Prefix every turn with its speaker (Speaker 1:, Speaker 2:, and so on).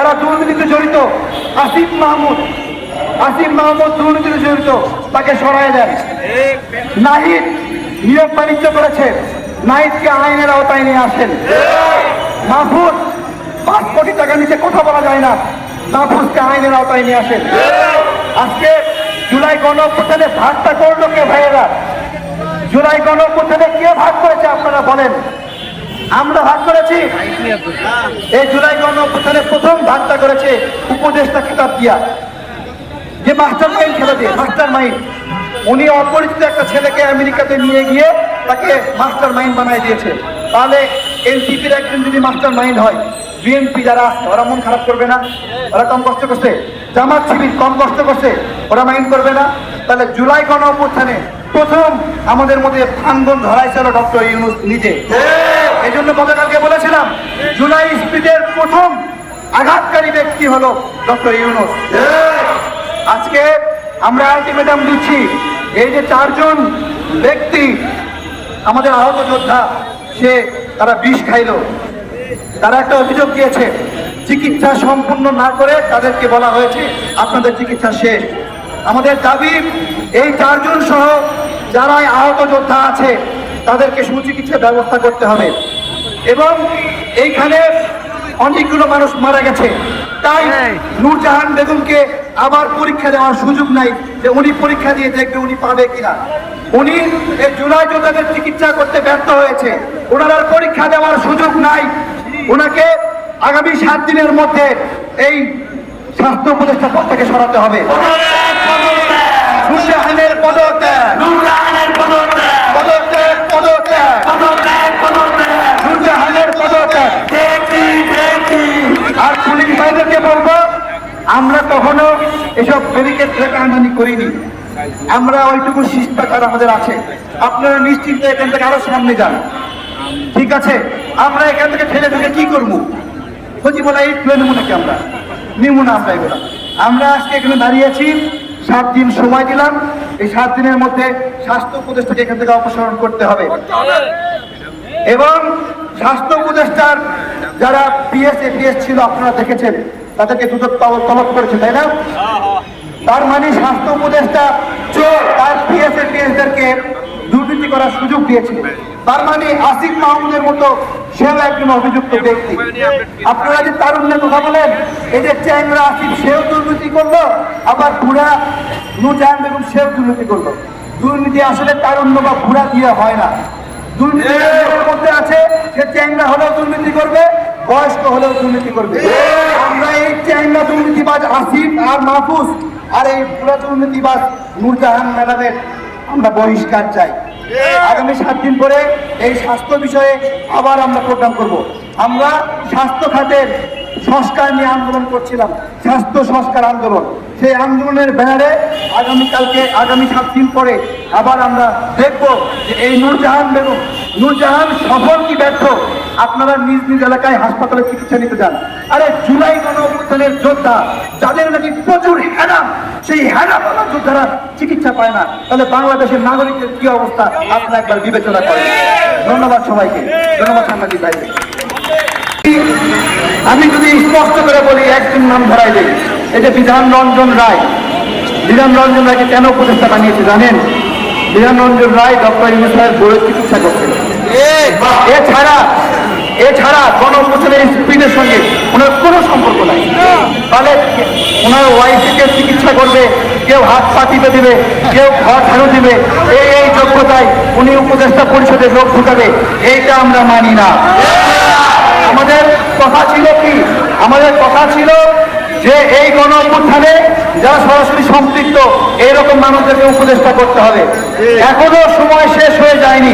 Speaker 1: যারা দুর্নীতিতে জড়িত, আসিফ মাহমুদ আসিফ মাহমুদ দুর্নীতিতে জড়িত, তাকে সরাই দেন। নাহিদ নিয়োগ বাণিজ্য করেছে। নাহিদকে আইনের আওতায় নিয়ে আসেন। মাহফুজ, পাঁচ কোটি টাকা নিচে কথা বলা যায় না। মাহফুজকে আইনের আওতায় নিয়ে আসেন। আজকে জুলাই গণঅভ্যুত্থানে ভাগটা করল কে ভাইয়েরা? জুলাই গণঅভ্যুত্থানে কে ভাগ করেছে আপনারা বলেন। আমরা ভাগ করেছি। এই জুলাই গণঅভ্যুত্থানে প্রথম ভাগটা করেছে উপদেষ্টা খেতাব দিয়া যে মাস্টার মাইন্ড খেলা দিয়ে মাস্টার মাইন্ড উনি অপরিচিত একটা ছেলেকে আমেরিকাতে নিয়ে গিয়ে তাকে মাস্টার মাইন্ড বানাই দিয়েছে। তাহলে এনসিপির একজন যদি মাস্টার মাইন্ড হয়, বিএনপি যারা ওরা মন খারাপ করবে না। ওরা কম কষ্ট করছে। জামাত শিবির কম কষ্ট করছে, ওরা মাইন্ড করবে না। তাহলে জুলাই গণ অভ্যুত্থানে প্রথম আমাদের মধ্যে ভাঙ্গন ধরাইছিল ডক্টর ইউনুস নিজে। জন্য গতকালকে বলেছিলাম, জুলাই স্পিডের প্রথম আঘাতকারী ব্যক্তি হলো ডক্টর ইউনুস। আজকে আমরা আলটিমেটাম দিচ্ছি, এই যে চারজন ব্যক্তি, আমাদের আহত যোদ্ধা, সে তারা বিষ খাইলো। তারা একটা অভিযোগ দিয়েছে, চিকিৎসা সম্পূর্ণ না করে তাদেরকে বলা হয়েছে, আপনাদের চিকিৎসা শেষ। আমাদের দাবি, এই চারজন সহ যারা আহত যোদ্ধা আছে, তাদেরকে সুচিকিৎসার ব্যবস্থা করতে হবে। এবং এইখানে অনেকগুলো মানুষ মারা গেছে। তাই নূরজাহান বেগমকে আবার পরীক্ষা দেওয়ার সুযোগ নাই যে উনি পরীক্ষা দিয়ে দেখবে উনি পাবে কিনা। উনি জুলাই যোদ্ধাদের চিকিৎসা করতে ব্যর্থ হয়েছে। ওনার আর পরীক্ষা দেওয়ার সুযোগ নাই। ওনাকে আগামী সাত দিনের মধ্যে এই স্বাস্থ্য উপদেষ্টা পদ থেকে সরাতে হবে। কখনো এসব ব্যারিকেড টানাটানি করিনি। আমরা ওইটুকু শিষ্টাচার আমাদের আছে। আপনারা নিশ্চিন্তে এখান থেকে আরও সামনে যান। ঠিক আছে? আমরা এখান থেকে ঠেলে ঠেলে কি করব? খোঁজি বলা এই তুলে নেব নাকি আমরা? নিবো না আমরা এগুলো। আমরা আজকে এখানে দাঁড়িয়েছি সাত দিন সময় দিলাম। এই সাত দিনের মধ্যে স্বাস্থ্য উপদেষ্টাকে এখান থেকে অপসারণ করতে হবে। এবং স্বাস্থ্য উপদেষ্টার যারা পিএস ছিল, আপনারা দেখেছেন। তাদেরকে দুদক তলব করেছে তাই না? তার মানে স্বাস্থ্য উপদেষ্টা চোর তার পিএস এপিএসদেরকে দুর্নীতি করার সুযোগ দিয়েছে। তার মানে আসিফ মাহমুদের মতো সেও একজন অভিযুক্ত ব্যক্তি। আপনারা যে তারুণ্যের কথা বলেন এই যে চ্যাংরা আসিফ সেও দুর্নীতি করল আবার বুড়া নুরজাহান বেগম সেও দুর্নীতি করল। দুর্নীতি আসলে তারুণ্য বা বুড়া দিয়ে হয় না। দুর্নীতি মধ্যে আছে সে চ্যাংরা হলেও দুর্নীতি করবে বয়স্ক হলেও দুর্নীতি করবে। আমরা এই চ্যাংরা দুর্নীতিবাজ আসিফ আর মাহফুজ আর এই পুরা দুর্নীতিবাজ নূরজাহান ম্যাডামের আমরা বহিষ্কার চাই। আগামী সাত দিন পরে এই স্বাস্থ্য বিষয়ে আবার আমরা প্রোগ্রাম করব। আমরা স্বাস্থ্য খাতের সংস্কার নিয়ে আন্দোলন করছিলাম স্বাস্থ্য সংস্কার আন্দোলন। সেই আন্দোলনের ব্যানারে আগামীকালকে আগামী সাত দিন পরে আবার আমরা দেখব যে এই নূরজাহান বেগম নূরজাহান সফল কি ব্যর্থ? আপনারা নিজ নিজ এলাকায় হাসপাতালে চিকিৎসা নিতে যান। আরে জুলাই গণ অভ্যুত্থানের যোদ্ধা যাদের নাকি প্রচুর হ্যাডাম সেই হ্যাডাম যোদ্ধারা চিকিৎসা পায় না। তাহলে বাংলাদেশের নাগরিকের কি অবস্থা? আপনারা একবার বিবেচনা করেন। ধন্যবাদ সবাইকে। ধন্যবাদ সাংবাদিক ভাইকে আমি যদি স্পষ্ট করে বলি একজন নাম ধরাই দিই। এটা বিধান রঞ্জন রায়। বিধান রঞ্জন রায়কে কেন উপদেষ্টা বানিয়েছে জানেন? বিধান রঞ্জন রায় ডক্টর ইউনুস বইয়ের চিকিৎসা করছেন। এছাড়া এছাড়া গণপ্রচারের স্পিডের সঙ্গে ওনার কোনো সম্পর্ক নাই। তাহলে ওনার ওয়াইফকে চিকিৎসা করবে, কেউ হাত পা টিপে দিবে, কেউ ঘর ঝাড়ু দিবে, এই এই যোগ্যতায় উনি উপদেষ্টা পরিষদে লোক ঢুকাবে, এইটা আমরা মানি না। আমাদের কথা ছিল কি? আমাদের কথা ছিল যে এই গণ অভ্যুত্থানে যারা সরাসরি সম্পৃক্ত, এইরকম মানুষদেরকে উপদেষ্টা করতে হবে। এখনও সময় শেষ হয়ে যায়নি।